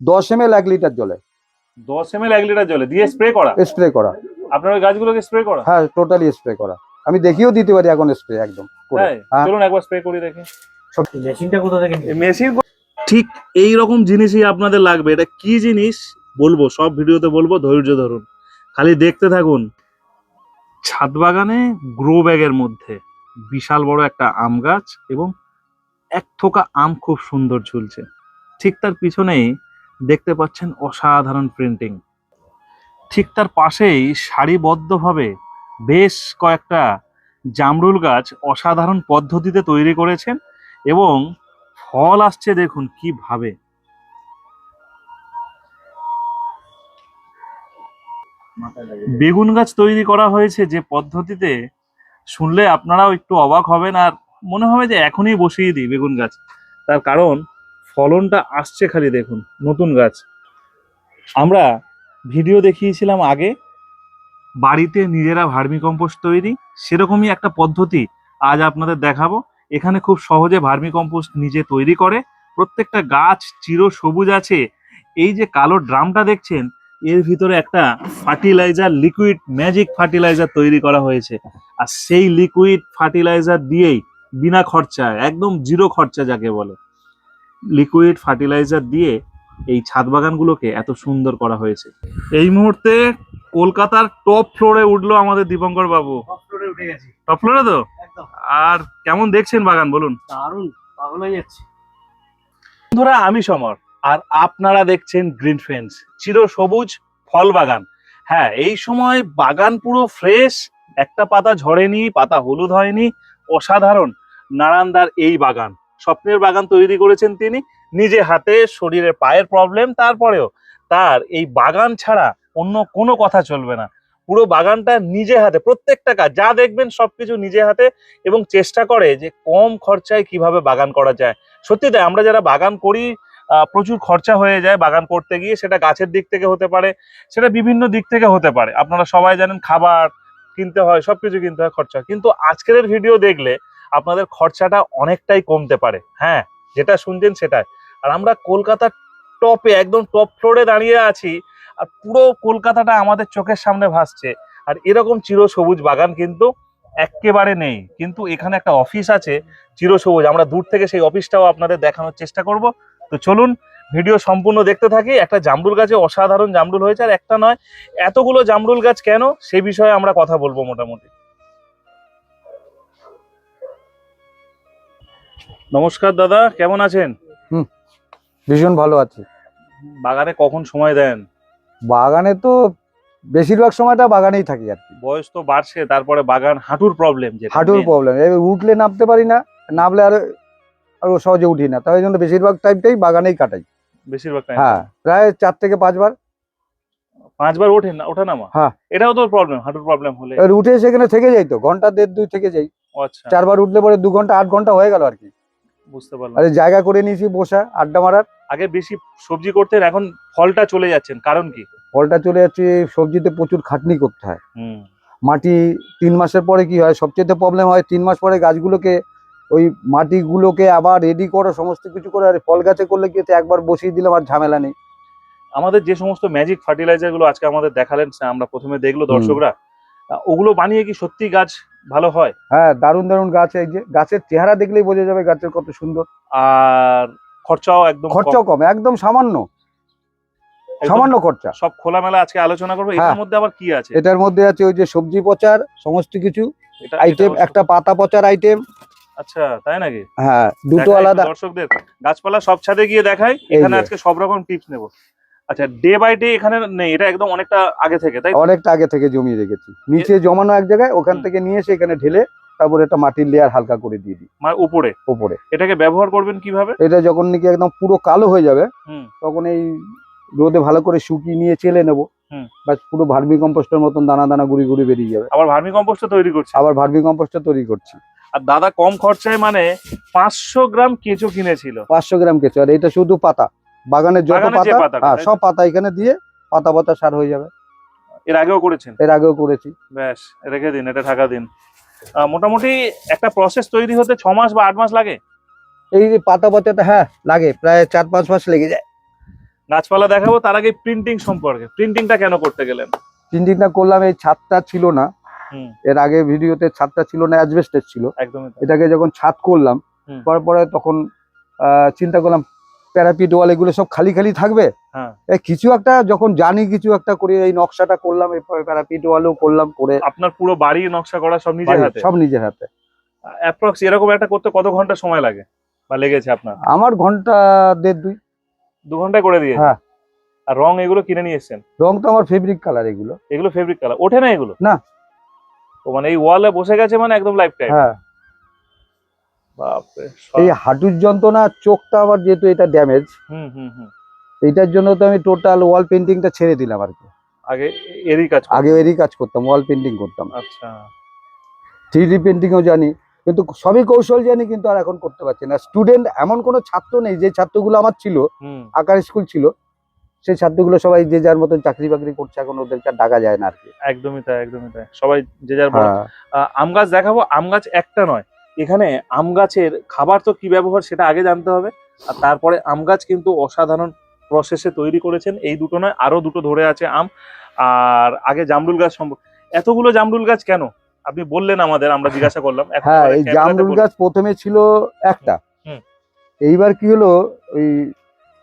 দশ M L এক litre জলে। দশ এম এল এক লিটার জলে দিয়ে স্প্রে করা? স্প্রে করা। আপনার ওই গাছগুলোকে স্প্রে করা? হ্যাঁ টোটালি স্প্রে করা। আমি দেখিয়েও দিতে পারি এখন স্প্রে একদম হ্যাঁ হ্যাঁ। চলুন একবার স্প্রে করে দেখি। মেশিনটা কোথা থেকে মেশিন ঠিক এই রকম জিনিসই আপনাদের লাগবে। এটা কি জিনিস? বলব সব ভিডিওতে বলব ধৈর্য ধরুন। খালি দেখতে থাকুন। ছাদ বাগানে গ্রো ব্যাগের মধ্যে বিশাল বড় একটা আম গাছ এবং এক থোকা আম খুব সুন্দর ঝুলছে। ঠিক তার পিছনেই দেখতে পাচ্ছেন অসাধারণ প্রিন্টিং ঠিক তার পাশেই সারিবদ্ধভাবে বেশ কয়েকটা জামরুল গাছ অসাধারণ পদ্ধতিতে তৈরি করেছেন এবং ফল আসছে দেখুন কীভাবে বেগুন গাছ তৈরি করা হয়েছে যে পদ্ধতিতে, শুনলে আপনারাও একটু অবাক হবেন আর মনে হবে যে এখনই বসিয়ে দিই বেগুন গাছ। তার কারণ ফলনটা আসছে খালি দেখুন, নতুন গাছ। আমরা ভিডিও দেখিয়েছিলাম আগে, বাড়িতে নিজেরা ভার্মি কম্পোস্ট তৈরি, সেরকমই একটা পদ্ধতি আজ আপনাদের দেখাবো। এখানে খুব সহজে ভার্মি কম্পোস্ট নিজে তৈরি করে, প্রত্যেকটা গাছ চির সবুজ আছে। এই যে কালো ড্রামটা দেখছেন, এর ভিতরে একটা ফার্টিলাইজার, লিকুইড, ম্যাজিক ফার্টিলাইজার তৈরি করা হয়েছে। আর সেই লিকুইড ফার্টিলাইজার দিয়েই বিনা খরচায়, একদম জিরো খরচা যাকে বলে। লিকুইড ফার্টিলাইজার দিয়ে এই ছাদ বাগানগুলোকে এত সুন্দর করা হয়েছে। এই মুহূর্তে কলকাতার টপ ফ্লোরে উঠল আমাদের দীপঙ্কর বাবু। টপ ফ্লোরে উঠে গেছি। টপ ফ্লোরে তো? আর কেমন দেখছেন বাগান বলুন? দারুণ পাগল হয়ে যাচ্ছে। বন্ধুরা আমি সমর আর আপনারা দেখছেন গ্রিন ফ্রেন্ডস চির সবুজ ফল বাগান। হ্যাঁ এই সময় বাগান পুরো ফ্রেশ একটা পাতা ঝরেনি পাতা হলুদ হয়নি অসাধারণ নারায়ণদার এই বাগান। স্বপ্নের বাগান তৈরি করেছেন তিনি। নিজে হাতে, শরীরে পায়ের প্রবলেম তারপরেও তার এই বাগান ছাড়া অন্য কোনো কথা চলবে না। পুরো বাগানটা নিজে হাতে, প্রত্যেকটা কাজ, যা দেখবেন সবকিছু নিজে হাতে এবং চেষ্টা করে যে কম খরচায় কীভাবে বাগান করা যায়। সত্যি তাই, আমরা যারা বাগান করি প্রচুর খরচা হয়ে যায় বাগান করতে গিয়ে, সেটা গাছের দিক থেকে হতে পারে, সেটা বিভিন্ন দিক থেকে হতে পারে। আপনারা সবাই জানেন খাবার কিনতে হয়, সবকিছু কিনতে হয় খরচা। কিন্তু আজকের ভিডিও দেখলে আপনাদের খরচাটা অনেকটাই কমতে পারে। হ্যাঁ যেটা শুনছেন সেটাই। আর আমরা কলকাতার টপে, একদম টপ ফ্লোরে দাঁড়িয়ে আছি, আর পুরো কলকাতাটা আমাদের চোখের সামনে ভাসছে। আর এরকম চির সবুজ বাগান কিন্তু একেবারে নেই। কিন্তু এখানে একটা অফিস আছে চিরসবুজ। আমরা দূর থেকে সেই অফিসটাও আপনাদের দেখানোর চেষ্টা করব। তো চলুন, ভিডিও সম্পূর্ণ দেখতে থাকি। একটা জামরুল গাছে অসাধারণ জামরুল হয়েছে, আর একটা নয়, এতগুলো জামরুল গাছ কেন? সে বিষয়ে আমরা কথা বলব মোটামুটি। নমস্কার দাদা কেমন আছেন? ভীষণ ভালো আছি। বাগানে কখন সময় দেন? বাগানে তো বেশিরভাগ সময়টা বাগানেই থাকি আর কি। বয়স তো বাড়ছে তারপরে বাগান হাঁটুর প্রবলেম যে হাঁটুর প্রবলেম উঠলে নামতে পারি না নামলে আর আর সহজে উঠি না তাই জন্য বেশিরভাগ টাইমটাই বাগানেই কাটাই। বেশিরভাগ time। হ্যাঁ প্রায় চার থেকে পাঁচবার। পাঁচবার ওঠেন না ওঠা নামা হ্যাঁ। এটাও তো প্রবলেম হাঁটুর প্রবলেম হলে। উঠে সেখানে থেকে যাই তো ঘণ্টা দেড় দুই থেকে যাই। চারবার উঠলে পরে দু ঘণ্টা আট ঘণ্টা হয়ে গেল আর কি। বুঝতে পারলাম। আর জায়গা করে নিয়েছি বসা আড্ডা মারার। আগে বেশি সবজি করতেন এখন ফলটা চলে যাচ্ছেন কারণ কি? ফলটা চলে যাচ্ছে সবজিতে প্রচুর খাটনি করতে হয়। হুম। মাটি তিন মাসের পরে কি হয়? সবচেয়ে প্রবলেম হয় তিন মাস পরে গাছগুলোকে ওই মাটিগুলোকে আবার রেডি করো সমস্ত কিছু করে আর ফল গাছে করলে কি একবার বসিয়ে দিলাম আর ঝামেলা নেই। আমাদের যে সমস্ত ম্যাজিক ফার্টিলাইজারগুলো আজকে আমাদের দেখালেন আমরা প্রথমে দেখল দর্শকরা। ওগুলো বানিয়ে কি সত্যি গাছ ভালো হয়? হ্যাঁ দারুণ দারুণ গাছ। এই যে গাছের চেহারা দেখলেই বোঝা যাবে গাছের কত সুন্দর। আর খরচাও একদম খরচাও কম একদম সামান্য। সামান্য খরচা। সব খোলামেলা আজকে আলোচনা করব। এটার মধ্যে আবার কি আছে? এটার মধ্যে আছে ওই যে সবজি পচার সমস্ত কিছু। আইটেম একটা পাতা পচার আইটেম আচ্ছা তাই নাকি? হ্যাঁ দুটো আলাদা। দর্শকদের। গাছপালা সব ছাদে গিয়ে দেখাই। এখানে আজকে সব রকম টিপস নেব। আচ্ছা ডে বাই ডে এখানে নেই এটা একদম অনেকটা আগে থেকে তাই অনেকটা আগে থেকে জমিয়ে রেখেছি। নিচে জমানো এক জায়গায় ওখান থেকে নিয়ে এসে এখানে ঢেলে তারপরে একটা মাটির লেয়ার হালকা করে দিয়ে দিই। মানে উপরে? ওপরে এটাকে ব্যবহার করবেন কীভাবে? এটা যখন নাকি একদম পুরো কালো হয়ে যাবে হুম। তখন এই রোদে ভালো করে শুকিয়ে নিয়ে চেলে নেব। বাস পুরো ভার্মি কম্পোস্টের মতন দানা দানা গুড়ি গুড়ি বেরিয়ে যাবে। আবার ভার্মি কম্পোস্ট তৈরি করছে। আবার ভার্মি কম্পোস্টটা তৈরি করছি। আর দাদা কম খরচায় মানে পাঁচশো গ্রাম কেঁচো কিনেছিল। পাঁচশো গ্রাম কেঁচো আর এটা শুধু পাতা। বাগানের যত পাতা হ্যাঁ সব পাতা এখানে দিয়ে পাতা পাতা সার হয়ে যাবে। এর আগেও করেছেন? এর আগেও করেছি। ব্যাস রেখে দিন এটা ঢাকা দিন। মোটামুটি একটা প্রসেস তৈরি হতে ছ মাস বা আট মাস লাগে? এই যে পাতা পাতাটা হ্যাঁ লাগে প্রায় চার পাঁচ মাস লেগে যায়। গাছপালা দেখাবো তার আগে প্রিন্টিং সম্পর্কে। প্রিন্টিংটা কেন করতে গেলেন? প্রিন্টিংটা করলাম এই ছাদটা ছিল না। এর আগে ভিডিওতে ছাদটা ছিল না অ্যাজবেস্টেড ছিল। একদমই তাই। এটাকে যখন ছাদ করলাম। করার পরে তখন চিন্তা করলাম প্যারাপিট ওয়াল এগুলো সব খালি খালি থাকবে? হ্যাঁ। কিছু একটা যখন জানি কিছু একটা করে এই নকশাটা করলাম প্যারাপিট ওয়ালও করলাম করে। আপনার পুরো বাড়ি নকশা করা সব নিজের হাতে? সব নিজের হাতে। অ্যাপ্রক্স এরকম একটা করতে কত ঘণ্টা সময় লাগে? বা লেগেছে আপনার? আমার ঘণ্টা দেড় দুই। দু ঘন্টায় করে দিয়ে? হ্যাঁ। আর রং এগুলো কিনে নিয়ে এসছেন? রং তো আমার ফেব্রিক কালার এগুলো। এগুলো ফেব্রিক কালার ওঠে না এগুলো? না। ও মানে এই ওয়ালে বসে গেছে মানে একদম লাইফ টাইম হ্যাঁ। এই হাঁটুর যন্ত্রণা চোখটা আমার যেহেতু এটা ড্যামেজ হুম হুম হুম। এইটার জন্য তো আমি টোটাল ওয়াল পেন্টিংটা ছেড়ে দিলাম আর কি। আগে এরই কাজ আগে এরই কাজ করতাম ওয়াল পেন্টিং করতাম। আচ্ছা। থ্রি ডি পেন্টিংও জানি কিন্তু সবই কৌশল জানি কিন্তু আর এখন করতে পারছি না। স্টুডেন্ট এমন কোনো ছাত্র নেই যে ছাত্রগুলো আমার ছিল আঁকার স্কুল ছিল সেই ছাত্রগুলো সবাই যে যার মতন চাকরি বাকরি করছে এখন ওদেরকে ডাকা যায় না আর কি। একদমই তাই একদমই তাই। সবাই যে যার হ্যাঁ। আম গাছ দেখাবো আম গাছ একটা নয় এখানে আম গাছের খাবার তো কি ব্যবহার সেটা আগে জানতে হবে। আর তারপরে আম গাছ কিন্তু অসাধারণ প্রসেসে তৈরি করেছেন। এই দুটো নয় আরও দুটো ধরে আছে আম। আর আগে জামরুল গাছ সম্ভব এতগুলো জামরুল গাছ কেন? আপনি বললেন আমাদের আমরা জিজ্ঞাসা করলাম। হ্যাঁ এই জামরুল গাছ প্রথমে ছিল একটা। এইবার কি হলো ওই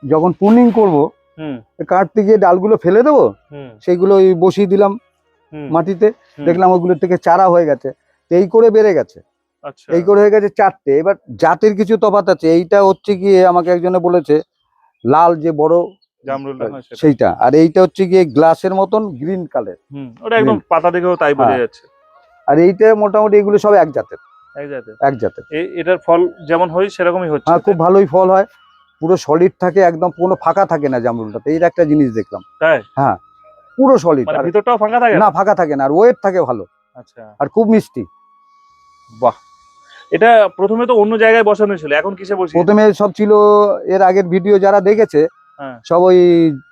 যখন পুনিং করব হুম। কাটতে গিয়ে ডালগুলো ফেলে দেবো হুম। সেইগুলো ওই বসিয়ে দিলাম মাটিতে। দেখলাম ওগুলো থেকে চারা হয়ে গেছে। তো এই করে বেড়ে গেছে। এই করে হয়ে গেছে চারটে। এবার জাতের কিছু তফাৎ আছে। এইটা হচ্ছে গিয়ে আমাকে একজনে বলেছে লাল যে বড় জামরুলটা সেইটা। আর এইটা হচ্ছে গিয়ে গ্লাসের মতন গ্রিন কালার। হুম ওটা একদম পাতা দেখেও তাই বোঝা হ্যাঁ। যাচ্ছে। আর এইটা মোটামুটি এগুলো সব এক জাতের। এক জাতের। এটার ফল যেমন হয় সেরকমই হচ্ছে। হ্যাঁ খুব ভালোই ফল হয়। পুরো সলিড থাকে একদম কোনো ফাঁকা থাকে না জামরুলটাতে। এইটা একটা জিনিস দেখলাম। হ্যাঁ পুরো সলিড মানে ভিতরটাও ফাঁকা থাকে? না ফাঁকা থাকে না। আর ওয়েট থাকে ভালো। আচ্ছা। আর খুব মিষ্টি। বাহ! এটা প্রথমে তো অন্য জায়গায় বসানো ছিল এখন কিসে বসিয়ে? প্রথমে সব ছিল এর আগের ভিডিও যারা দেখেছে হ্যাঁ। সব ওই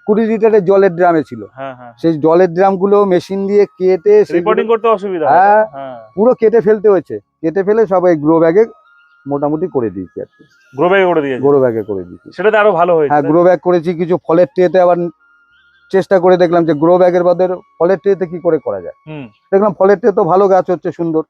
কুড়ি লিটারের জলের ড্রামে ছিল। হ্যাঁ হ্যাঁ। সেই জলের ড্রামগুলো মেশিন দিয়ে কেটে রিপোর্টিং করতে অসুবিধা হ্যাঁ। পুরো কেটে ফেলতে হয়েছে। কেটে ফেলে সবাই গ্রো ব্যাগে মোটামুটি করে দিয়েছি আর কি। গ্রো ব্যাগে করে দিয়েছে? গ্রো ব্যাগে করে দিয়েছি। সেটাতে আরও ভালো হয়েছে হ্যাঁ গ্রো ব্যাগ করেছি কিছু ফলের ট্রেতে আবার চেষ্টা করে দেখলাম যে গ্রো ব্যাগের বদলে ফলের ট্রেতে কি করে করা যায়। দেখলাম ফলের ট্রে তো ভালো গাছ হচ্ছে সুন্দর।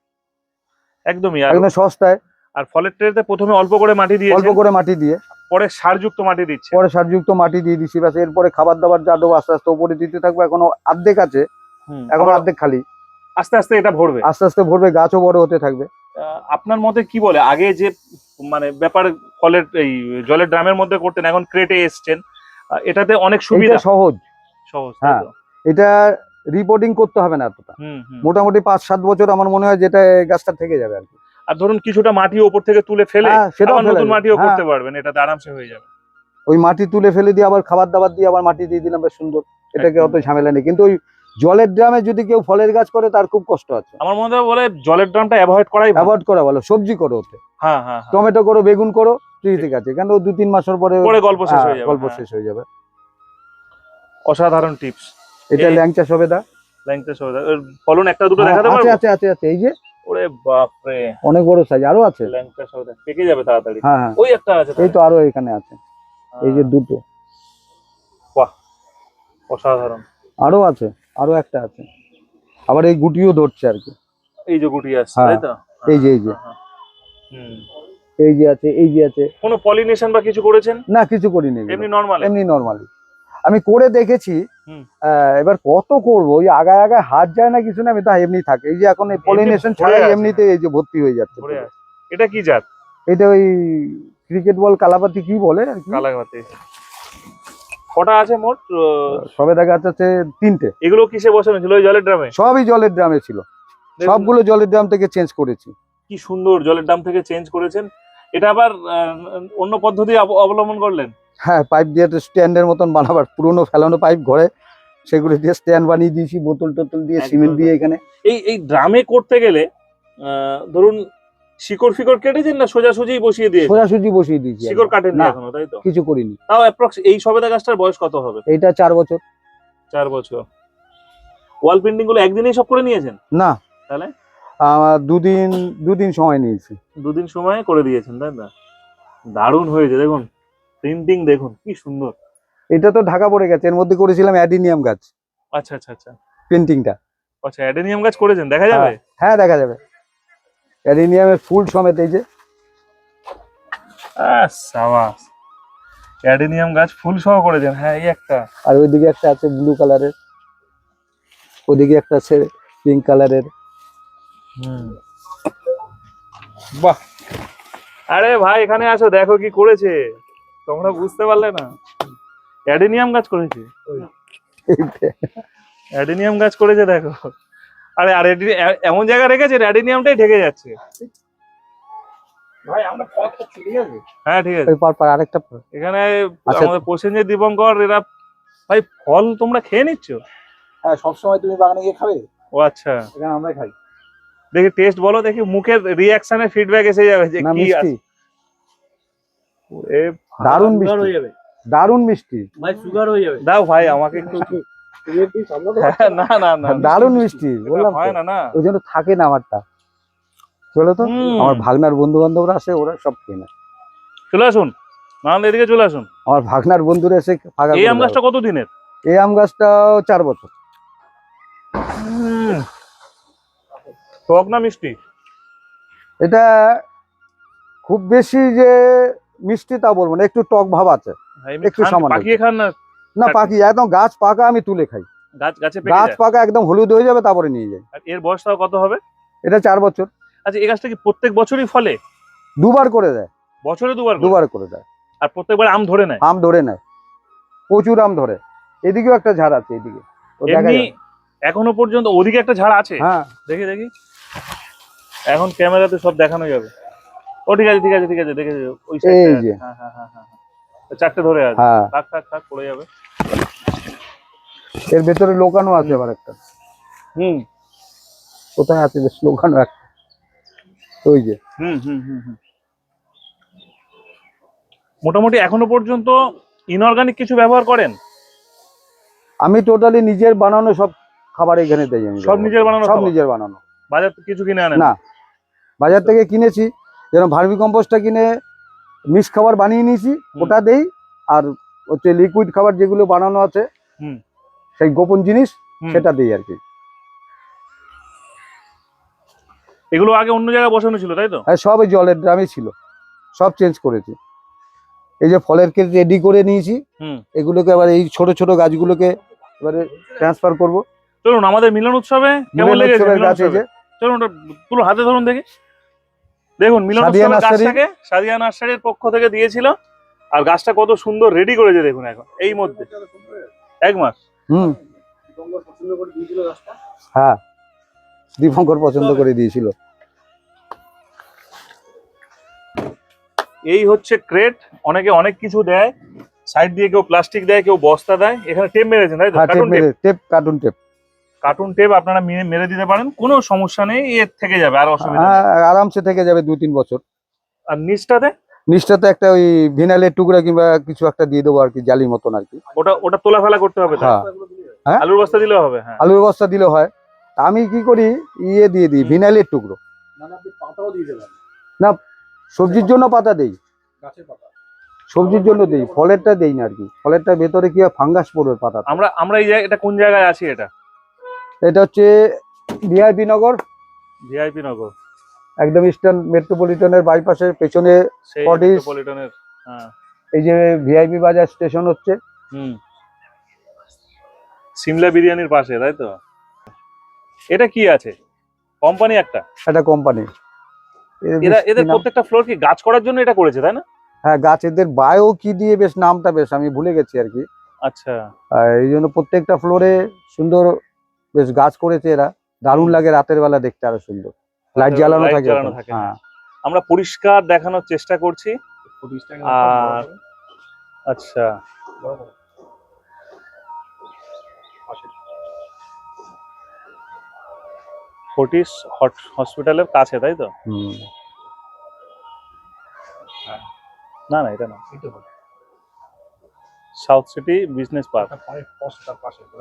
একদমই একদম সস্তায়। আর ফলের ট্রেতে প্রথমে অল্প করে মাটি দিয়ে অল্প করে মাটি দিয়ে। পরে সারযুক্ত মাটি দিচ্ছে পরে সারযুক্ত মাটি দিয়ে দিচ্ছি ব্যাস এরপরে খাবার দাবার যা দেবো আস্তে আস্তে উপরে দিতে থাকব এখনও অর্ধেক আছে। এখন অর্ধেক খালি। আস্তে আস্তে এটা ভরবে। আস্তে আস্তে ভরবে গাছও বড় হতে থাকবে। আপনার মতে কি বলে? আগে যে মানে ব্যাপার ফলের এই জলের ড্রামের মধ্যে করতেন এখন ক্রেটে এসছেন এটাতে অনেক সুবিধা? সহজ। সহজ হ্যাঁ। এটা রিপোর্টিং করতে হবে না এতটা। মোটামুটি পাঁচ সাত বছর আমার মনে হয় যেটা গাছটা থেকে যাবে আর কি। আর ধরুন কিছুটা মাটি ওপর থেকে তুলে ফেলে হ্যাঁ, ফেলা নতুন মাটিও হ্যাঁ, করতে পারবেন এটাতে আরামসে হয়ে যাবে। ওই মাটি তুলে ফেলে দিয়ে আবার খাবার দাবার দিয়ে আবার মাটি দিয়ে দিলাম বেশ সুন্দর। এটাকে অত ঝামেলা নেই। কিন্তু ওই জলের ড্রামে যদি কেউ ফলের গাছ করে তার খুব কষ্ট আছে। আমার মনে হয় বলে জলের ড্রামটা অ্যাভয়েড করাই ভালো। অ্যাভয়েড করা ভালো। সবজি করো ওতে। হ্যাঁ হ্যাঁ হ্যাঁ। টমেটো করো বেগুন করো ঠিক ঠিক। আছে। কেন দু তিন মাসের পরে পরে গল্প শেষ হ্যাঁ, হয়ে যাবে গল্প হ্যাঁ। শেষ হয়ে যাবে। অসাধারণ টিপস এটা ল্যাংচা সবেদা ল্যাংচা এর ফলন একটা দুটো হ্যাঁ, দেখাতে আছে পারব? আছে আছে আছে এই যে। ওরে বাপরে। অনেক বড় সাইজ আরও আছে। ল্যাংচা সৌদা পেকে যাবে তাড়াতাড়ি। হ্যাঁ হ্যাঁ। ওই একটা আছে এই তো আরও এখানে আছে। এই যে দুটো। বাহ অসাধারণ। আরও আছে আরও একটা আছে। আবার এই গুটিও ধরছে আর কি। এই যে গুটি আসছে হ্যাঁ, তাই তো? এই যে এই যে। হুম। এই যে আছে এই যে আছে। কোনো পলিনেশন বা কিছু করেছেন? না কিছু করিনি। এমনি নর্মাল এমনি নর্মালি আমি করে দেখেছি এবার কত করব? ওই আগায় আগায় হাত যায় না কিছু না আমি তা এমনি থাকে। এই যে এখন এই পলিনেশন ছাড়াই এমনিতে এই যে ভর্তি হয়ে যাচ্ছে এটা কি জাত? এটা ওই ক্রিকেট বল কালাপাতি কি বলে আর কি? কালাঘাতে কটা আছে মোট? আহ, সবে দেখা যাচ্ছে তিনটে। এগুলো কিসে বসানো ছিল? ওই জলের ড্রামে? সবই জলের ড্রামে ছিল। সবগুলো জলের ড্রাম থেকে চেঞ্জ করেছি। কি সুন্দর জলের ড্রাম থেকে চেঞ্জ করেছেন। এটা আবার অন্য পদ্ধতি অবলম্বন করলেন? হ্যাঁ পাইপ দিয়ে স্ট্যান্ডের মতন বানাবার পুরনো ফেলানো পাইপ ঘরে সেগুলো দিয়ে স্ট্যান্ড বানিয়ে দিয়েছি বোতল টোতল দিয়ে সিমেন্ট দিয়ে এখানে। এই এই ড্রামে করতে গেলে ধরুন শিকড় ফিকড় কেটেছেন না সোজাসুজি বসিয়ে দিয়ে সোজাসুজি বসিয়ে দিয়েছি শিকড়। কাটেন না এখনও তাই তো? কিছু করিনি। তাও অ্যাপ্রক্স এই সবেদা গাছটার বয়স কত হবে? এইটা চার বছর। চার বছর। ওয়াল পেন্টিংগুলো একদিনেই সব করে নিয়েছেন? না। তাহলে? আমার দুদিন দুদিন সময় নিয়েছি। দুদিন সময় করে দিয়েছেন তাই না? দারুণ হয়েছে দেখুন। প্রিন্টিং দেখুন কি সুন্দর। এটা তো ঢাকা পড়ে গেছে এর মধ্যে করেছিলাম অ্যাডিনিয়াম গাছ। আচ্ছা আচ্ছা আচ্ছা। পেন্টিংটা আচ্ছা অ্যাডেনিয়াম গাছ করেছেন দেখা যাবে? হ্যাঁ দেখা যাবে। অ্যাডিনিয়ামের ফুল সমেত এই যে। সাবাস। অ্যাডেনিয়াম গাছ ফুল সহ করেছেন হ্যাঁ এই একটা। আর ওইদিকে একটা আছে ব্লু কালারের ওদিকে একটা আছে পিঙ্ক কালারের হুম। বাহ। আরে ভাই এখানে আসো দেখো কি করেছে। তোমরা বুঝতে পারলে না। অ্যাডেনিয়াম গাছ করেছে। অ্যাডেনিয়াম গাছ করেছে দেখো। আরে আর এমন জায়গা রেখেছে অ্যাডেনিয়ামটাই ঢেকে যাচ্ছে। ভাই আমরা ঠিক আছে হ্যাঁ ঠিক আছে। ওই পর পর আরেকটা এখানে আচ্ছা। আমাদের প্রসেনজিৎ দীপঙ্কর এরা ভাই ফল তোমরা খেয়ে নিচ্ছ? হ্যাঁ সবসময় তুমি বাগানে গিয়ে খাবে? ও আচ্ছা। এখানে আমরা খাই। দেখি টেস্ট বলো দেখি মুখের রিয়াকশনের ফিডব্যাক এসে যাবে যে কি এ দারুণ মিষ্টি। হয়ে যাবে। দারুণ মিষ্টি। ভাই সুগার হয়ে যাবে। দাও ভাই আমাকে একটু তো না না না দারুণ মিষ্টি। বললাম হয় না না। ওই জন্য থাকে না আমারটা। চলো তো আমার ভাগনার বন্ধু বান্ধবরা আসে ওরা সব কেনে চলে আসুন। নাহলে এদিকে চলে আসুন। আমার ভাগনার বন্ধুরা এসে ফাঁকা এই আম গাছটা কত দিনের? এই আম গাছটা চার বছর। টক না মিষ্টি? এটা খুব বেশি যে মিষ্টি তা বলব না একটু টক ভাব আছে। একটু সামান্য না? আচ্ছা। একদম গাছ পাকা আমি তুলে খাই। গাছ পেকে একদম হলুদ হয়ে যাবে তারপরে নিয়ে যাই। এর বয়সটাও কত হবে? এটা চার বছর। আচ্ছা এই গাছটা কি প্রত্যেক বছরই ফলে? দুবার করে দেয়। বছরে দুবার দুবার করে দেয়। আর প্রত্যেকবার আম ধরে নেয়? আম ধরে নেয়। প্রচুর আম ধরে। এদিকেও একটা ঝাড় আছে এদিকে। এখনও পর্যন্ত ওদিকে একটা ঝাড় আছে? হ্যাঁ। দেখি দেখি। এখন ক্যামেরাতে সব দেখানো যাবে। ও ঠিক আছে ঠিক আছে ঠিক আছে দেখে ওই এই যে। হ্যাঁ হ্যাঁ হ্যাঁ হ্যাঁ হ্যাঁ। চারটে ধরে আছে। হ্যাঁ। থাক থাক থাক পড়ে যাবে। এর ভেতরে লোকানো আছে আবার একটা। হুম। কোথায় আছে বেশ লোকানো একটা। ওই যে। হুম হুম হুম হুম। মোটামুটি এখনও পর্যন্ত ইনঅর্গানিক কিছু ব্যবহার করেন? আমি টোটালি নিজের বানানো সব খাবার এখানে দেই আমি। সব নিজের বানানো সব নিজের বানানো। বাজার থেকে কিছু কিনে আনেন? না। বাজার থেকে কিনেছি। যেরকম ভার্মি কম্পোস্টটা কিনে মিক্স খাবার বানিয়ে নিয়েছি ওটা দেই আর হচ্ছে লিকুইড খাবার যেগুলো বানানো আছে সেই গোপন জিনিস সেটা দিই আর কি। এগুলো আগে অন্য জায়গায় বসানো ছিল তাই তো? আর সব এই জলের ড্রামে ছিল সব চেঞ্জ করেছি। এই যে ফলের কেক রেডি করে নিয়েছি এগুলোকে আবার এই ছোট ছোট গাছগুলোকে এবারে ট্রান্সফার করব। চলুন আমাদের মিলন উৎসবে কেমন লেগেছে চলুন ওটা তুলো হাতে ধরুন দেখি। দেখুন মিলন গাছটাকে সাদিয়া নার্সারির পক্ষ থেকে দিয়েছিল আর গাছটা কত সুন্দর রেডি করেছে দেখুন এখন এই মধ্যে। এক মাস। হুম। হ্যাঁ দীপঙ্কর পছন্দ করে দিয়েছিল। এই হচ্ছে ক্রেট অনেকে অনেক কিছু দেয় সাইড দিয়ে কেউ প্লাস্টিক দেয় কেউ বস্তা দেয় এখানে টেপ মেরেছেন তাই তো? Carton tape carton tape carton tape আপনারা মেরে- দিতে পারেন কোনো সমস্যা নেই এর থেকে যাবে আর অসুবিধা হ্যাঁ আরামসে থেকে যাবে দু তিন বছর। আর নিচটাতে? নিচটাতে একটা ওই ভিনাইলের টুকরা কিংবা কিছু একটা দিয়ে দেবো আর কি জালির মতন আর কি। ওটা ওটা তোলা ফেলা করতে হবে হ্যাঁ। হ্যাঁ? আলুর বস্তা দিলেও হবে হ্যাঁ। আলুর বস্তা দিলে হয়। আমি কি করি? ইয়ে দিয়ে দিই ভিনাইলের টুকরো। মানে আপনি পাতাও দিয়ে দেবেন? সবজির জন্য পাতা দেই। সবজির জন্য দেই ফলেরটা দেই না আর কি। ফলেরটা ভেতরে কি হয়? ফাঙ্গাস পড়বে পাতা আমরা আমরা এই জায়গা এটা কোন জায়গায় আছি এটা? এটা হচ্ছে ভিআইপি নগর। ভিআইপি নগর। একদম ইস্টার্ন মেট্রোপলিটনের বাইপাসের পেছনে হ্যাঁ। এই যে ভিআইপি বাজার স্টেশন হচ্ছে। হুম। সিমলা বিরিয়ানির পাশে তাই তো? এটা কি আছে? কোম্পানি একটা? একটা কোম্পানি। এরা এদের প্রত্যেকটা ফ্লোর কি গাছ করার জন্য এটা করেছে তাই না? হ্যাঁ গাছ এদের বায়ো কি দিয়ে বেশ নামটা বেশ আমি ভুলে গেছি আর কি। আচ্ছা। এই জন্য প্রত্যেকটা ফ্লোরে সুন্দর বেশ গাছ করেছে এরা। দারুণ লাগে রাতের বেলা দেখতে আরও সুন্দর। লাইট জ্বালানো থাকে হ্যাঁ। আমরা পরিষ্কার দেখানোর চেষ্টা করছি। আর আচ্ছা। ফোর্টিস হসপিটালের কাছে তাই তো? হুম। না না এটা না। সাউথ সিটি বিজনেস পার্ক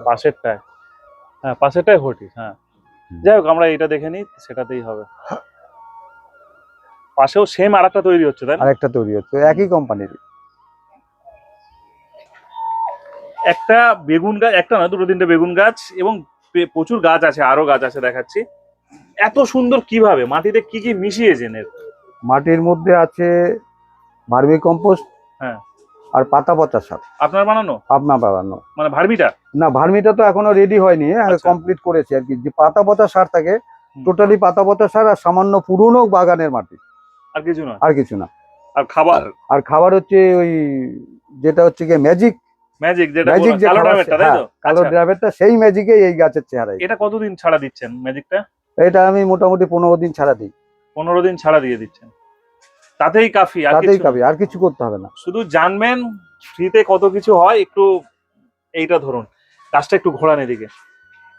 পাশেরটায়। হ্যাঁ পাশেরটাই ফোর্টিস হ্যাঁ। যাই হোক আমরা এটা দেখে নিই সেটাতেই হবে। পাশেও সেম আর একটা তৈরি হচ্ছে তাই আরেকটা তৈরি হচ্ছে একই কোম্পানির একটা বেগুন গাছ একটা না দুটো তিনটে বেগুন গাছ এবং প্রচুর গাছ আছে আরও গাছ আছে দেখাচ্ছি। এত সুন্দর কীভাবে মাটিতে কি কি মিশিয়েছেন এর? মাটির মধ্যে আছে ভার্মি কম্পোস্ট হ্যাঁ। আর পাতা পচা সার। আপনার বানানো? আপনার বানানো। মানে ভার্মিটা? না ভার্মিটা তো এখনও রেডি হয়নি আচ্ছা। কমপ্লিট করেছি আর কি। যে পাতা পচা সার থাকে টোটালি পাতা পচা সার আর সামান্য পুরনো বাগানের মাটি। আর কিছু নয়? আর কিছু না। আর খাবার? আর খাবার হচ্ছে ওই যেটা হচ্ছে গিয়ে ম্যাজিক ম্যাজিক যেটা ম্যাজিক যে কালো তাই হ্যাঁ, আচ্ছা, ড্রাইভারটা সেই ম্যাজিকে এই গাছের চেহারায় এটা। কতদিন ছাড়া দিচ্ছেন ম্যাজিকটা এটা আমি মোটামুটি পনেরো দিন ছাড়া দিই। পনেরো দিন ছাড়া দিয়ে দিচ্ছেন। তাতেই কাফি আর তাতেই কিছু না। খাবি আর কিছু করতে হবে না। শুধু জানবেন ফ্রিতে কত কিছু হয় একটু এইটা ধরুন। গাছটা একটু ঘোরান এদিকে।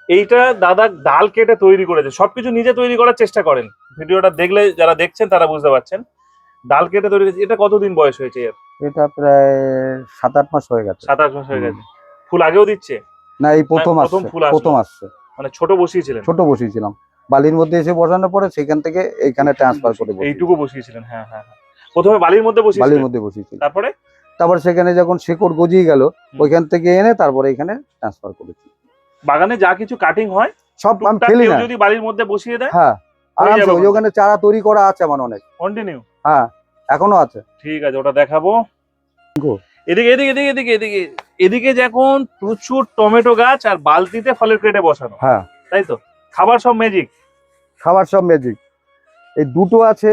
এইটা দাদা ডাল কেটে তৈরি করেছে সবকিছু নিজে তৈরি করার চেষ্টা করেন। ভিডিওটা দেখলে যারা দেখছেন তারা বুঝতে পারছেন। ডাল কেটে তৈরি করেছে এটা কতদিন বয়স হয়েছে এর? এটা প্রায় সাত আট মাস হয়ে গেছে। সাত আট মাস হয়ে গেছে। ফুল আগেও দিচ্ছে? না এই প্রথম আসছে। প্রথম আসছে। মানে ছোট বসিয়েছিলেন? ছোট বসিয়েছিলাম। বালির মধ্যে এসে বসানোর পরে সেখান থেকে এখানে ট্রান্সফার করে। এইটুকু বসিয়েছিলেন। হ্যাঁ হ্যাঁ হ্যাঁ। প্রথমে বালির মধ্যে বসিয়েছিলেন? বালির মধ্যে বসিয়েছিলাম। তারপরে? তারপর সেখানে যখন শেকড় গজিয়ে গেল ওইখান থেকে এনে তারপরে এখানে ট্রান্সফার করেছি। বাগানে যা কিছু কাটিং হয় সব আমি ফেলি না। যদি বাড়ির মধ্যে বসিয়ে দেয় হ্যাঁ আরামসে। ওই ওখানে চারা তৈরি করা আছে আমার অনেক। কন্টিনিউ হ্যাঁ এখনও আছে। ঠিক আছে ওটা দেখাবো। গো। এদিকে এদিকে এদিকে এদিকে এদিকে এদিকে যখন প্রচুর টমেটো গাছ আর বালতিতে ফলের ক্রেটে বসানো হ্যাঁ। তাই তো? খাবার সব ম্যাজিক খাবার সব ম্যাজিক এই দুটো আছে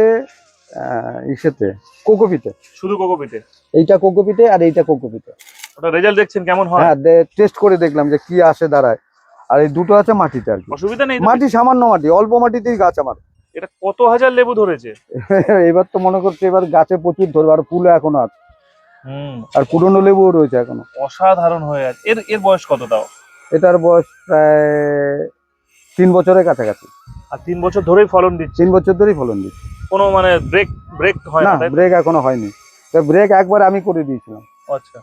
আহ, ইসেতে কোকোপিতে। শুধু কোকোপিটে এইটা কোকোপিতে আর এইটা কোকোপিতে ওটা রেজাল্ট দেখছেন কেমন হয়? হ্যাঁ টেস্ট করে দেখলাম যে কি আসে দাঁড়ায়। আর এই দুটো আছে মাটিতে আর কি। অসুবিধা নেই মাটি সামান্য মাটি অল্প মাটিতেই গাছ আমার। এটা কত হাজার লেবু ধরেছে? এবার তো মনে করছে এবার গাছে প্রচুর ধরবে আর ফুলও এখনও আছে। হুম। আর পুরনো লেবুও রয়েছে এখনও। অসাধারণ হয়ে আছে। এর এর বয়স কত তাও? এটার বয়স প্রায় তিন বছরের কাছাকাছি। আর তিন বছর ধরেই ফলন দিচ্ছে? তিন বছর ধরেই ফলন দিচ্ছে। কোনো মানে ব্রেক ব্রেক হয় না? ব্রেক এখনও হয়নি। ব্রেক একবার আমি করে দিয়েছিলাম। আচ্ছা।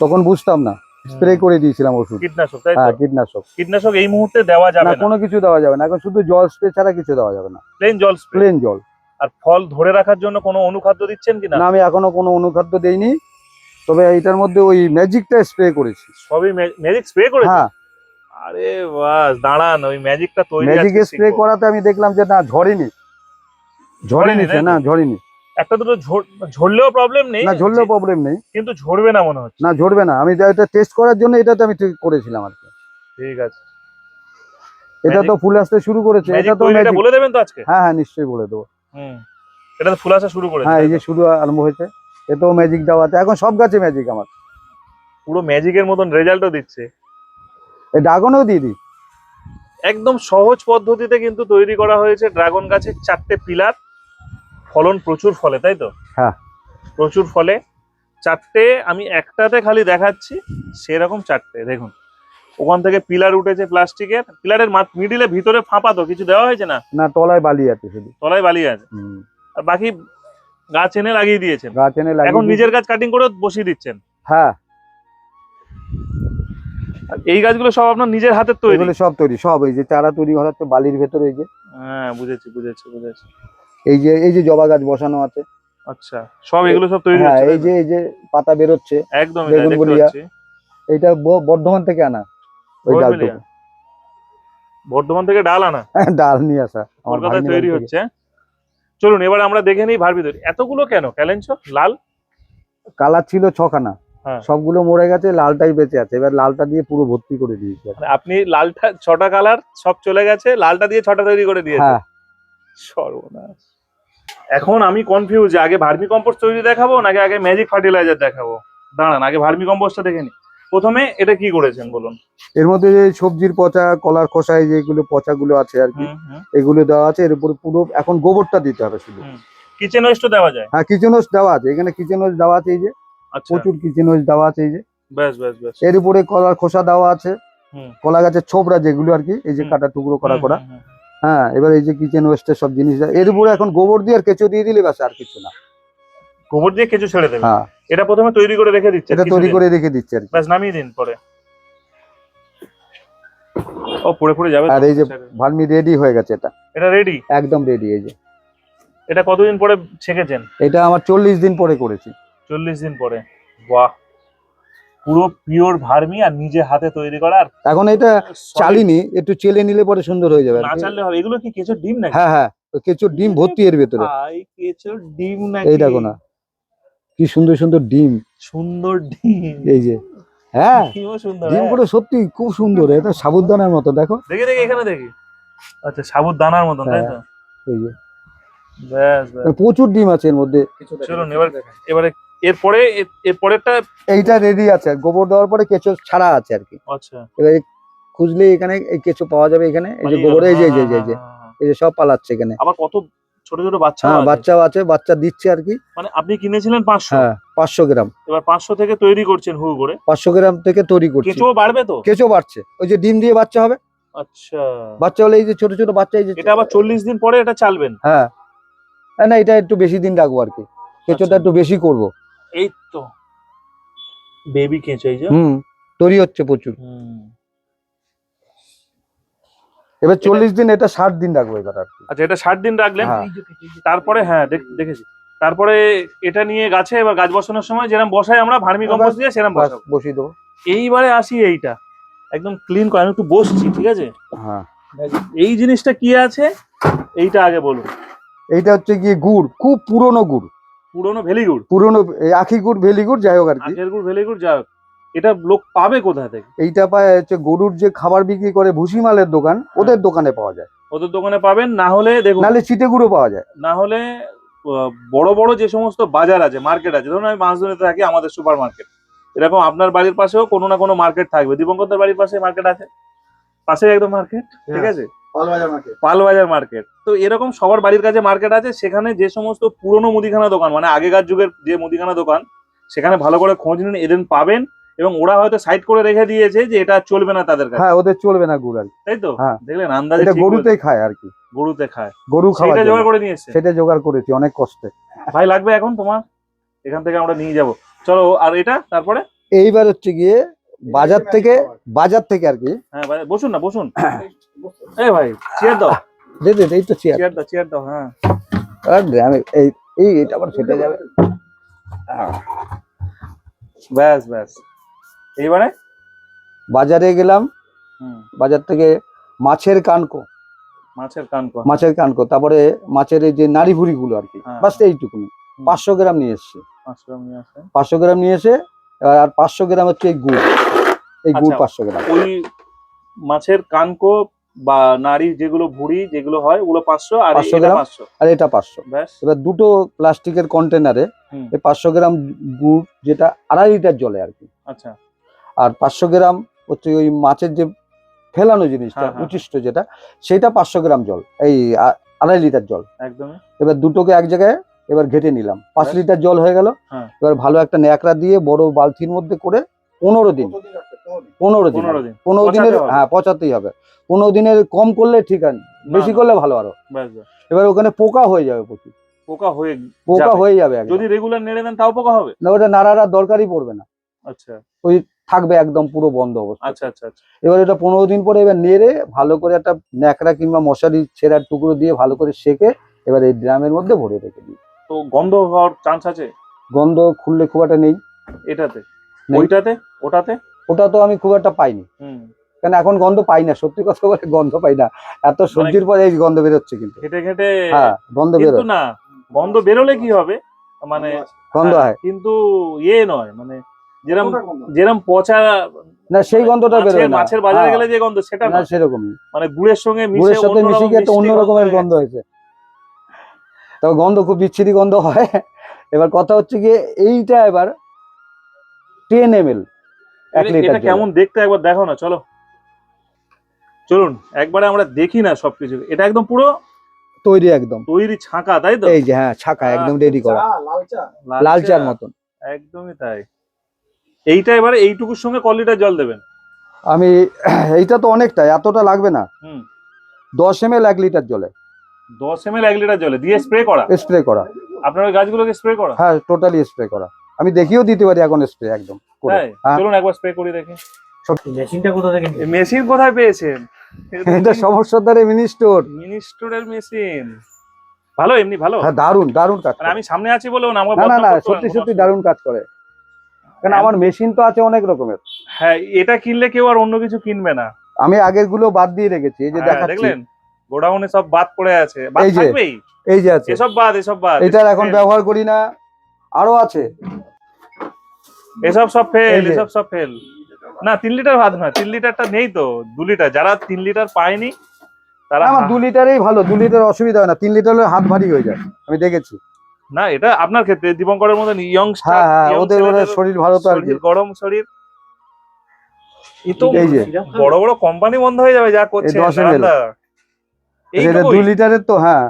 তখন বুঝতাম না স্প্রে করে দিয়েছিলাম ওষুধ। কীটনাশক তাই হ্যাঁ কীটনাশক। কীটনাশক এই মুহূর্তে দেওয়া যাবে না কোনো কিছু দেওয়া যাবে না এখন শুধু জল স্প্রে ছাড়া কিছু দেওয়া যাবে না। প্লেন জল স্প্রে প্লেন জল। আর ফল ধরে রাখার জন্য কোনো অনুখাদ্য দিচ্ছেন কিনা না? আমি এখনও কোনো অনুখাদ্য দেইনি তবে এটার মধ্যে ওই ম্যাজিকটা স্প্রে করেছি। সবই ম্যাজিক স্প্রে করে হ্যাঁ। আরে বাস দাঁড়ান ওই ম্যাজিকটা তৈরি ম্যাজিক স্প্রে করাতে আমি দেখলাম যে না ঝরেনি। ঝরেনি না ঝরেনি। একটা দুটো ঝর- ঝরলেও প্রবলেম নেই না ঝরলেও প্রবলেম নেই। কিন্তু ঝরবে না মনে হচ্ছে। না ঝরবে না। আমি এটা টেস্ট করার জন্য এটাতে আমি ঠিক করেছিলাম আর কি। ঠিক আছে। এটা তো ফুল আসতে শুরু করেছে এটা তো তৈরিটা বলে দেবেন তো আজকে? হ্যাঁ হ্যাঁ নিশ্চয়ই বলে দেবো। হুম এটা তো ফুল আসা শুরু করেছে হ্যাঁ এই যে শুরু আরম্ভ হয়েছে এতেও ম্যাজিক দেওয়া আছে। এখন সব গাছে ম্যাজিক আমার। পুরো ম্যাজিকের মতন রেজাল্টও দিচ্ছে। এই ড্রাগনেও দিয়ে দিই? একদম সহজ পদ্ধতিতে কিন্তু তৈরি করা হয়েছে ড্রাগন গাছের চারটে পিলার ফলন প্রচুর ফলে তাই তো? হ্যাঁ। প্রচুর ফলে। চারটে আমি একটাতে খালি দেখাচ্ছি সেরকম চারটে দেখুন। ওখান থেকে পিলার উঠেছে প্লাস্টিকের। পিলারের মিডিলে ভিতরে ফাঁপা তো কিছু দেওয়া হয়েছে না? না তলায় বালি আছে শুধু। তলায় বালি আছে। আর বাকি গাছ এনে লাগিয়ে দিয়েছেন। গাছ এনে লাগিয়ে এখন নিজের গাছ কাটিং করে বসিয়ে দিচ্ছেন। হ্যাঁ। এই গাছগুলো সব আপনার নিজের হাতের তৈরি? এগুলো সব তৈরি সব এই যে চারা তৈরি করা হচ্ছে বালির ভেতরে এই যে। হ্যাঁ বুঝেছি বুঝেছি বুঝেছি। এই যে এই যে জবা গাছ বসানো আছে। আচ্ছা সব এগুলো সব তৈরি হ্যাঁ হচ্ছে এই যে এই যে পাতা বেরোচ্ছে একদম বেগুনগুলিয়া। এইটা বর্ধমান থেকে আনা ওই থেকে? বর্ধমান থেকে ডাল আনা? ডাল নিয়ে আসা কলকাতায় তৈরি হচ্ছে। চলুন এবার আমরা দেখে নিই ভার ভিতরে এতগুলো কেন? ক্যালেঞ্চো লাল? কালার ছিল ছখানা। হ্যাঁ। সবগুলো মরে গেছে লালটাই বেঁচে আছে। এবার লালটা দিয়ে পুরো ভর্তি করে দিয়েছি। মানে আপনি লালটা ছটা কালার সব চলে গেছে লালটা দিয়ে ছটা তৈরি করে দিয়েছে হ্যাঁ। সর্বনাশ। এখন আমি কনফিউজ আগে ভার্মি কম্পোস্ট তৈরি দেখাবো নাকি আগে ম্যাজিক ফার্টিলাইজার দেখাবো? দাঁড়ান আগে ভার্মি কম্পোস্টটা দেখে নি। প্রথমে এটা কি করেছেন বলুন? এর মধ্যে যে সবজির পচা কলার খোসায় যেগুলো পচাগুলো আছে আর কি এগুলো দেওয়া আছে এর উপরে পুরো এখন গোবরটা দিতে হবে শুধু। কিচেন ওয়েস্টও দেওয়া যায়? হ্যাঁ কিচেন ওয়েস্ট দেওয়া আছে। এখানে কিচেন ওয়েস্ট দেওয়া আছে এই যে আচ্ছা। প্রচুর কিচেন ওয়েস্ট দেওয়া আছে এই যে। বেশ বেশ বেশ এর উপরে কলার খোসা দেওয়া আছে। কলা গাছের ছোবরা যেগুলো আর কি এই যে। কাটা টুকরো করা করা। হ্যাঁ এবার এই যে কিচেন ওয়েস্টের সব জিনিস এর উপরে এখন গোবর দিয়ে আর কেঁচো দিয়ে দিলে ব্যাস আর কিছু না। গোবর দিয়ে কেঁচো ছেড়ে দেবে? হ্যাঁ। এটা প্রথমে তৈরি করে রেখে দিচ্ছে এটা তৈরি করে রেখে দিচ্ছে আর ব্যাস নামিয়ে দিন পরে। ও পড়ে পড়ে যাবে আর এই যে ভার্মি রেডি হয়ে গেছে এটা। এটা রেডি একদম রেডি এই যে। এটা কতদিন পরে ছেঁকেছেন? এটা আমার চল্লিশ দিন পরে করেছি। চল্লিশ দিন পরে। বাহ। পুরো পিওর ভার্মি আর নিজে হাতে তৈরি করা আর এখন এটা চালিনি একটু চেলে নিলে পরে সুন্দর হয়ে যাবে। না। চাললে হবে। এগুলো কি কেঁচোর ডিম নাকি? হ্যাঁ হ্যাঁ কেঁচোর ডিম ভর্তি এর ভেতরে। কেঁচোর ডিম নাকি? এই দেখো না কি সুন্দর সুন্দর ডিম। সুন্দর ডিম। এই যে হ্যাঁ ডিম হ্যাঁ। করে সত্যি খুব সুন্দর এটা সাবুদানার মতো দেখো। দেখি দেখি এখানে দেখি। আচ্ছা সাবুত দানার মতন তাই তো? এই যে। ব্যাস ব্যাস। প্রচুর ডিম আছে এর মধ্যে। চলুন, এবার- এবারে এরপরে এর- এরপরেরটা এইটা রেডি আছে। গোবর দেওয়ার পরে কেঁচো ছাড়া আছে আর কি। আচ্ছা। এবারে খুঁজলে এখানে এই কেঁচো পাওয়া যাবে এখানে। এই যে মানে গোবর এই যে এই যে হ্যাঁ, এই যে, এই যে হ্যাঁ, হ্যাঁ। এই যে সব পালাচ্ছে এখানে। আবার কত ছোট ছোট বাচ্চা হ্যাঁ বাচ্চাও আছে বাচ্চা দিচ্ছে আর কি। মানে আপনি কিনেছিলেন পাঁচশো? হ্যাঁ পাঁচশো গ্রাম। এবার পাঁচশো থেকে তৈরি করছেন হু করে? পাঁচশো গ্রাম থেকে তৈরি করছি। কেঁচো বাড়বে তো? কেঁচো বাড়ছে। ওই যে ডিম দিয়ে বাচ্চা হবে। আচ্ছা। বাচ্চা হলে এই যে ছোট ছোট বাচ্চা এই যে এটা আবার চল্লিশ দিন পরে এটা চালবেন? হ্যাঁ। হ্যাঁ, না এটা একটু বেশি দিন রাখব আর কি। কেঁচোটা আচ্ছা। একটু বেশি করব। এই তো। বেবি কেঁচো এই যে। হুম তৈরি হচ্ছে প্রচুর। এবার চল্লিশ দিন এটা ষাট দিন রাখব এবার আর আচ্ছা এটা ষাট দিন রাখলেন? হ্যাঁ। তারপরে হ্যাঁ দেখ- দেখেছি। তারপরে এটা নিয়ে গাছে এবার গাছ বসানোর সময় যেরকম বসাই আমরা ভার্মি কম্পোস্ট দিয়ে সেরকম বাস, বসাবো। বসিয়ে দেবো। এইবারে আসি এইটা। একদম ক্লিন করে আমি একটু বসছি ঠিক আছে? হ্যাঁ। এই জিনিসটা কি আছে? এইটা আগে বলুন। এইটা হচ্ছে গিয়ে গুড় খুব পুরনো গুড়। পুরোনো ভেলিগুড়? পুরনো এই আখি গুড় ভেলি গুড় যাই হোক আর কি। আখের গুড় ভেলিগুড় যা হোক, এটা লোক পাবে কোথা থেকে? এইটা পায় হচ্ছে গরুর যে খাবার বিক্রি করে ভুসিমালের দোকান ওদের দোকানে পাওয়া যায়। ওদের দোকানে পাবেন না হলে দেখুন নাহলে চিটে গুঁড়ো পাওয়া যায়। না হলে বড় বড় যে সমস্ত বাজার আছে মার্কেট আছে ধরুন আমি মাঝদুনিতে থাকি আমাদের সুপার মার্কেট এরকম আপনার বাড়ির পাশেও কোনো না কোনো মার্কেট থাকবে। দীপঙ্করদের বাড়ির পাশে মার্কেট আছে? পাশে একদম মার্কেট ঠিক হ্যাঁ। আছে? পালবাজার মার্কেট মার্কেট তো এরকম সবার বাড়ির কাছে মার্কেট আছে সেখানে যে সমস্ত পুরনো মুদিখানা দোকান মানে আগেকার যুগের যে মুদিখানা দোকান সেখানে ভালো করে খোঁজ নিন এদিন পাবেন এবং ওরা হয়তো সাইড করে রেখে দিয়েছে যে এটা চলবে না তাদের কাছে। হ্যাঁ ওদের চলবে না গুড় আর তাই তো? হ্যাঁ। দেখলেন আন্দাজে এটা গরুতেই খায় আর কি। গরুতে খায়। গরু খাওয়ার সেটা জোগাড় করে নিয়ে এসছে সেটা জোগাড় করেছি অনেক কষ্টে। ভাই লাগবে এখন তোমার? এখান থেকে আমরা নিয়ে যাব। চলো আর এটা তারপরে? এইবার হচ্ছে গিয়ে বাজার থেকে বাজার থেকে আর কি। হ্যাঁ ভাই বসুন না বসুন। এই ভাই চেয়ার দাও। দে দে এই তো চেয়ার চেয়ার দাও চেয়ার দাও হ্যাঁ। আমি এই এই এটা আবার ফেটে যাবে। আহ, ব্যাস ব্যাস। এইবারে? বাজারে গেলাম। হুম, বাজার থেকে মাছের কানকো। মাছের কান কো মাছের কানকো তারপরে মাছের এই যে নাড়ি ভুড়ি গুলো আর কি। হ্যাঁ। বাস এইটুকুনি। পাঁচশো গ্রাম নিয়ে এসছি। গ্রাম নিয়ে পাঁচশো গ্রাম নিয়ে এসে আর পাঁচশো গ্রাম হচ্ছে এই গুড়। এই গুড় আচ্ছা। পাঁচশো গ্রাম। ওই মাছের কানকো বা নারী যেগুলো ভুড়ি যেগুলো হয় ওগুলো পাঁচশো আর 500 এটা গ্রাম? পাঁচশো। আর এটা পাঁচশো। এবার দুটো প্লাস্টিকের কন্টেনারে এই পাঁচশো গ্রাম গুড় যেটা আড়াই লিটার জলে আর কি। আচ্ছা। আর পাঁচশো গ্রাম হচ্ছে ওই মাছের যে ফেলানো জিনিসটা হ্যাঁ, হ্যাঁ। উচিষ্ট যেটা সেটা পাঁচশো গ্রাম জল এই আড়াই লিটার জল। একদমই। এবার দুটোকে এক জায়গায় এবার ঘেটে নিলাম। পাঁচ লিটার জল হয়ে গেল। হ্যাঁ। এবার ভালো একটা ন্যাকড়া দিয়ে বড় বালতির মধ্যে করে পনেরো দিন। পনেরো দিন। পনেরো দিনের হ্যাঁ পচাতেই হবে। পনেরো দিনের কম করলে ঠিক আছে। বেশি করলে ভালো আরও। এবার ওখানে পোকা হয়ে যাবে প্রচুর। পোকা হয়ে পোকা যাবে। হয়ে যাবে যদি রেগুলার নেড়ে দেন তাও পোকা হবে? না ওটা নাড়ার আর দরকারই পড়বে না। আচ্ছা। ওই থাকবে একদম পুরো বন্ধ অবস্থা। আচ্ছা আচ্ছা আচ্ছা। এবার এটা পনেরো দিন পরে এবার নেড়ে ভালো করে একটা ন্যাকড়া কিংবা মশারি ছেঁড়ার টুকরো দিয়ে ভালো করে সেকে এবার এই ড্রামের মধ্যে ভরে রেখে দিই। তো গন্ধ হওয়ার চান্স আছে? গন্ধ খুললে খুব একটা নেই। এটাতে। ওইটাতে? ওটাতে? ওটা তো আমি খুব একটা পাইনি। হুম। কারণ এখন গন্ধ পাই না সত্যি কথা বলে গন্ধ পাই না। এত সবজির পরে এই গন্ধ বেরোচ্ছে কিন্তু। ঘেটে ঘেটে হ্যাঁ গন্ধ কিন্তু বেরোয়। না গন্ধ বেরোলে কি হবে? মানে গন্ধ হ্যাঁ, হয়। কিন্তু ইয়ে নয় মানে যেরকম যেরকম পচা না সেই গন্ধটা মাছের- বেরোয় না। মাছের বাজারে হ্যাঁ, গেলে যে গন্ধ সেটা না সেরকম মানে গুড়ের সঙ্গে মিশে গুড়ের সাথে মিশে গিয়ে একটা অন্য রকমের গন্ধ হয়েছে। তবে গন্ধ খুব বিচ্ছিরি গন্ধ হয়। এবার কথা হচ্ছে গিয়ে এইটা এবার টেন এম এল এক এটা- লিটার কেমন দেখতে একবার দেখো না চলো। চলুন একবারে আমরা দেখি না সবকিছু। এটা একদম পুরো তৈরি একদম। তৈরি ছাঁকা তাই তো? এই যে হ্যাঁ ছাঁকা একদম রেডি করা। লাল চা। লাল চার মতন। একদমই তাই। এইটা এবারে এইটুকুর সঙ্গে ক লিটার জল দেবেন? আমি এইটা তো অনেকটা এতটা লাগবে না। হুম। দশ এম এল এক লিটার জলে। দশ এম এক লিটার জলে দিয়ে স্প্রে করা? স্প্রে করা। আপনার ওই গাছগুলোকে স্প্রে করা? হ্যাঁ টোটালি স্প্রে করা। আমি দেখিয়েও দিতে পারি এখন স্প্রে একদম হ্যাঁ। চলুন একবার স্প্রে করে দেখি। মেশিনটা কোথা থেকে মেশিন কোথায় পেয়েছেন? এটা সমস্যার দ্বারা মিনি স্টোর মিনি স্টোরের মেশিন। ভালো এমনি ভালো? হ্যাঁ দারুণ দারুণ কাজ আমি সামনে আছি বলে ও আমাকে না না বদনাম না হবে সত্যি সত্যি দারুণ কাজ করে। কারণ আমার মেশিন তো আছে অনেক রকমের। হ্যাঁ এটা কিনলে কেউ আর অন্য কিছু কিনবে না। আমি আগেরগুলো বাদ দিয়ে রেখেছি এই যে হ্যাঁ, দেখাচ্ছি। দেখলেন? গোডাউনে সব বাদ পড়ে আছে। বাদ এই যে, থাকবেই? এই যে আছে। এসব বাদ এসব বাদ। এটার এখন ব্যবহার করি না আরও আছে। এসব সব ফেল এসব সব ফেল। না তিন লিটার ভাত না তিন লিটারটা নেই তো দু লিটার। যারা তিন লিটার পায়নি তারা আমার দু লিটারেই ভালো দু লিটার অসুবিধা হয় না। তিন লিটার হলে হাত ভারী হয়ে যায় আমি দেখেছি। না এটা আপনার ক্ষেত্রে দীপঙ্করের মতন ইয়ংস্টার হ্যাঁ হ্যাঁ ওদের ওদের শরীর ভালো তো আর কি। গরম শরীর। তো এই যে, বড় বড় কোম্পানি বন্ধ হয়ে যাবে যা করছে এই 10 ml এটা দু লিটারের তো হ্যাঁ।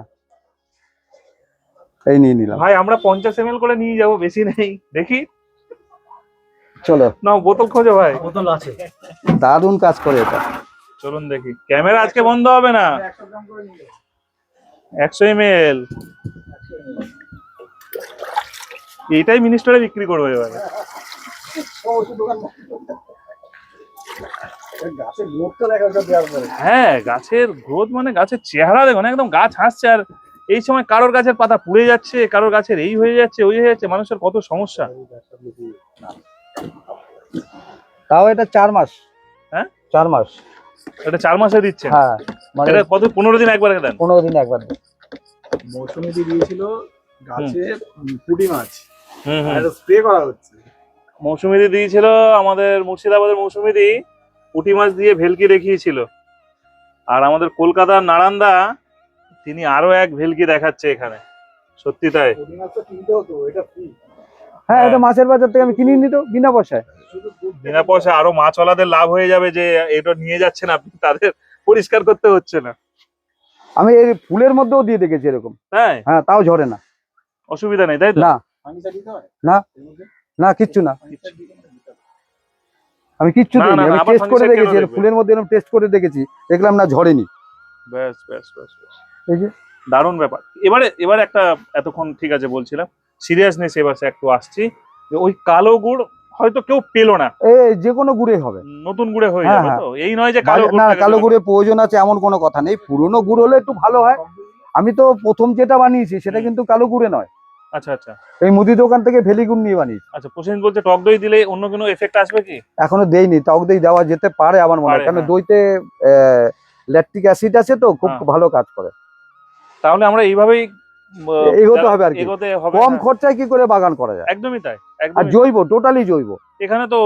এই নিয়ে নিলাম। ভাই আমরা করে নিয়ে যাব বেশি নেই। দেখি। চলো। না বোতল খোঁজো ভাই। বোতল আছে। দারুণ কাজ করে এটা। চলুন দেখি। ক্যামেরা আজকে বন্ধ হবে না? একশো এম এল এইটাই মিনিস্টারে বিক্রি করব এবারে গাছের লোকটা দেখা যায় দেওয়ার পরে হ্যাঁ গাছের গ্রোথ মানে গাছের চেহারা দেখুন একদম গাছ হাসছে আর এই সময় কারোর গাছের পাতা পুড়ে যাচ্ছে কারোর গাছের এই হয়ে যাচ্ছে ওই হয়ে যাচ্ছে মানুষের কত সমস্যা। তাও এটা চার মাস। হ্যাঁ? চার মাস। এটা চার মাসে দিচ্ছে হ্যাঁ মানে এটা কত পনেরো দিন একবার দেন? পনেরো দিন একবার দেয়। মৌসুমি দিয়েছিল গাছে পুটি মাছ। হুম হুম। স্প্রে করা হচ্ছে। মৌসুমিদি দিয়েছিল আমাদের মুর্শিদাবাদের মৌসুমিদি। পুঁটি মাছ দিয়ে ভেলকি দেখিয়েছিল। আর আমাদের কলকাতার নারান্দা তিনি আরও এক ভেলকি দেখাচ্ছে এখানে। সত্যি তাই? হতো এটা হ্যাঁ হ্যাঁ। এটা মাছের বাজার থেকে আমি কিনে নিত বিনা পয়সায়। বিনা পয়সা আরও মাছওয়ালাদের লাভ হয়ে যাবে যে এটা নিয়ে যাচ্ছেন আপনি তাদের পরিষ্কার করতে হচ্ছে না। আমি এই ফুলের মধ্যেও দিয়ে দেখেছি এরকম। তাই? হ্যাঁ তাও ঝরে না। অসুবিধা নেই তাই তো? না। হয়? না। না কিচ্ছু না। আমি কিচ্ছু দিইনি আমি টেস্ট করে দেখেছি এর ফুলের মধ্যে এরকম টেস্ট করে দেখেছি দেখলাম না ঝরেনি। ব্যাস ব্যাস ব্যাস। এই যে দারুণ ব্যাপার। এবারে এবারে একটা এতক্ষণ ঠিক আছে বলছিলাম সিরিয়াসনেস এবার একটু আসছি যে ওই কালো গুড় হয়তো কেউ পেল না। এই যে কোনো গুড়ে হবে। নতুন গুড়ে হয়ে হ্যাঁ, যাবে হ্যাঁ। তো? এই নয় যে কালো গুড় না কালো। গুড়ের প্রয়োজন আছে এমন কোনো কথা নেই। পুরনো গুড় হলে একটু ভালো হয়। আমি তো প্রথম যেটা বানিয়েছি সেটা কিন্তু কালো গুড়ে নয়। আচ্ছা আচ্ছা। এই মুদি দোকান থেকে ভেলি গুড় নিয়ে বানিয়েছি। আচ্ছা প্রসেনজিৎ বলছে টক দই দিলে অন্য কোনো এফেক্ট আসবে কি? এখনও দেইনি টক দই দেওয়া যেতে পারে আমার মনে হয় কারণ হ্যাঁ। দইতে ল্যাকটিক অ্যাসিড আছে তো খুব হ্যাঁ। ভালো কাজ করে। তাহলে আমরা এইভাবেই এগোতে হবে আর কি। কম। খরচায় কি করে বাগান করা যায়? একদমই তাই আর জৈব টোটালি জৈব। এখানে তো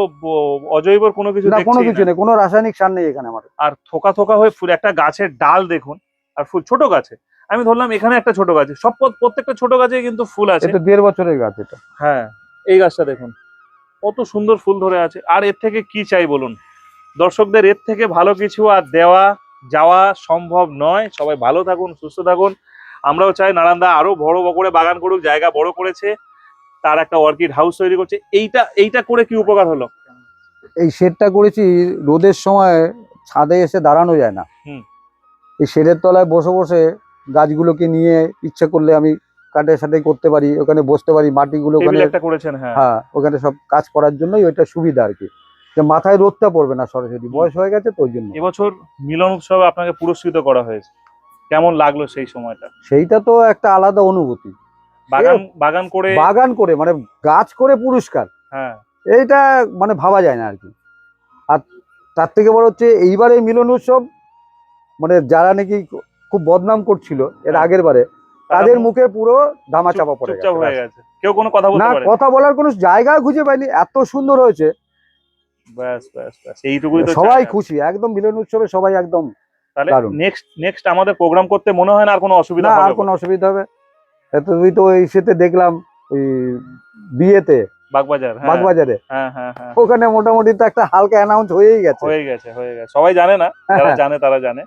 অজৈবর কোনো কিছু না কোনো কিছু নেই কোনো রাসায়নিক সার নেই এখানে আমার আর থোকা থোকা হয়ে ফুল একটা গাছের ডাল দেখুন আর ফুল ছোট গাছে। আমি ধরলাম এখানে একটা ছোট গাছে সব প্রত- প্রত্যেকটা ছোট গাছে কিন্তু ফুল আছে। এটা দেড় বছরের গাছ এটা। হ্যাঁ এই গাছটা দেখুন কত সুন্দর ফুল ধরে আছে। আর এর থেকে কি চাই বলুন? দর্শকদের এর থেকে ভালো কিছু আর দেওয়া যাওয়া সম্ভব নয়। সবাই ভালো থাকুন সুস্থ থাকুন। আমরাও চাই নারান্দা আরও বড় করে বাগান করুক জায়গা বড় করেছে তার একটা অর্কিড হাউস তৈরি করছে। এইটা এইটা করে কি উপকার হলো? এই শেডটা করেছি রোদের সময় ছাদে এসে দাঁড়ানো যায় না। হুম। এই শেডের তলায় বসে বসে গাছগুলোকে নিয়ে ইচ্ছে করলে আমি কাঠের সাথে করতে পারি ওখানে বসতে পারি মাটিগুলো ওখানে করেছেন হ্যাঁ। হ্যাঁ ওখানে সব কাজ করার জন্যই ওইটা সুবিধা আর কি। যে মাথায় রোদটা পড়বে না সরাসরি বয়স হয়ে গেছে তো ওই জন্য। এবছর মিলন উৎসবে আপনাকে পুরস্কৃত করা হয়েছে। কেমন লাগল সেই সময়টা? সেইটা তো একটা আলাদা অনুভূতি। বাগান বাগান করে বাগান করে মানে গাছ করে পুরস্কার। হ্যাঁ। এইটা মানে ভাবা যায় না আর কি। আর তার থেকে বড় হচ্ছে এইবার এই মিলন উৎসব মানে যারা নাকি খুব বদনাম করছিল এর হ্যাঁ। আগের বারে। তাদের মুখে পুরো ধামা চাপা পড়ে গেছে কেউ কোনো কথা না কথা বলার কোনো জায়গা খুঁজে পাইনি এত সুন্দর হয়েছে। সবাই খুশি একদম মিলন উৎসবে সবাই একদম তাহলে নেক্সট নেক্সট আমাদের প্রোগ্রাম করতে মনে হয় না আর কোনো অসুবিধা আর কোনো অসুবিধা হবে। এত তুই তো এই সেতে দেখলাম ওই বিয়েতে বাগবাজার হ্যাঁ। বাগবাজারে। হ্যাঁ ওখানে মোটামুটি তো একটা হালকা অ্যানাউন্স হয়েই গেছে। হয়ে গেছে হয়ে গেছে। সবাই জানে না যারা। জানে তারা জানে।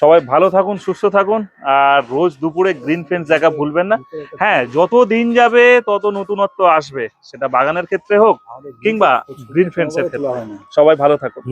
সবাই ভালো থাকুন সুস্থ থাকুন আর রোজ দুপুরে গ্রিন ফেন্স দেখা ভুলবেন না। হ্যাঁ যত দিন যাবে তত নতুনত্ব আসবে। সেটা বাগানের ক্ষেত্রে হোক কিংবা গ্রিন ফেন্সের ক্ষেত্রে। সবাই ভালো থাকুন।